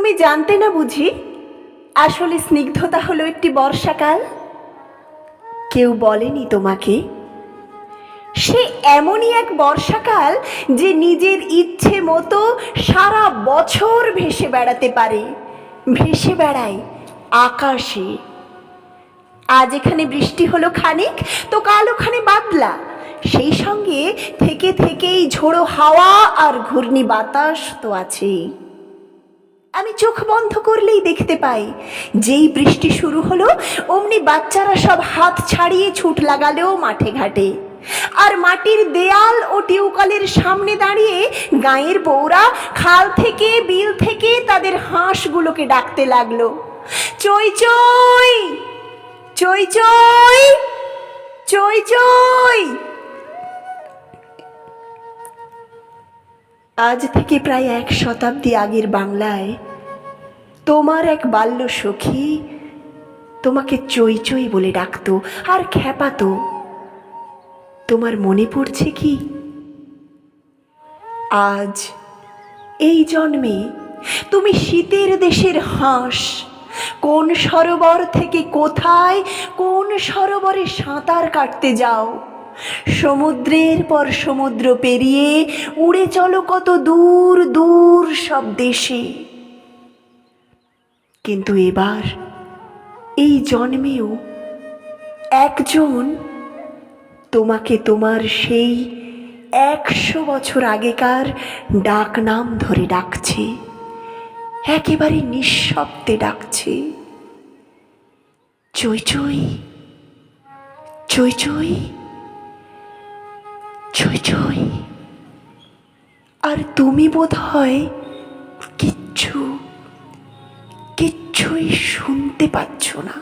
তুমি জানতে না বুঝি, আসলে স্নিগ্ধতা হলো একটি বর্ষাকাল? কেউ বলেনি তোমাকে? সে এমনই এক বর্ষাকাল যে নিজের ইচ্ছে মতো সারা বছর ভেসে বেড়াতে পারে। ভেসে বেড়ায় আকাশে। আজ এখানে বৃষ্টি হলো খানিক, তো কাল ওখানে বাদলা। সেই সঙ্গে থেকে থেকেই ঝোড়ো হাওয়া আর ঘূর্ণি বাতাস তো আছেই। আমি চোখ বন্ধ করলেই দেখতে পাই। যেই বৃষ্টি শুরু হলো, অমনি বাচ্চারা সব হাত ছাড়িয়ে ছুট লাগালেও মাঠে ঘাটে। আর মাটির দেয়াল ও টিউকলের সামনে দাঁড়িয়ে গাঁয়ের বউরা খাল থেকে, বিল থেকে তাদের হাঁসগুলোকে ডাকতে লাগল। চই চই! চই চই! চই চই! আজ থেকে প্রায় এক শতাব্দী আগের বাংলায় তোমার এক বাল্য সখী তোমাকে চই চই বলে ডাকতো আর খ্যাপাতো তোমার মনে পড়ছে কি? আজ এই জন্মে তুমি শীতের দেশের হাঁস। কোন সরোবর থেকে কোথায়, কোন সরোবরে সাঁতার কাটতে যাও? সমুদ্রের পর সমুদ্র পেরিয়ে উড়ে চলো কত দূর দূর সব দেশে। কিন্তু এবার এই জন্মেও একজন তোমাকে তোমার সেই একশো বছর আগেকার ডাক নাম ধরে ডাকছে, একেবারে নিঃশব্দে ডাকছে। চই চই চই চই চই চই। আর তুমি বোধ হয় কিচ্ছুই শুনতে পাচ্ছ না।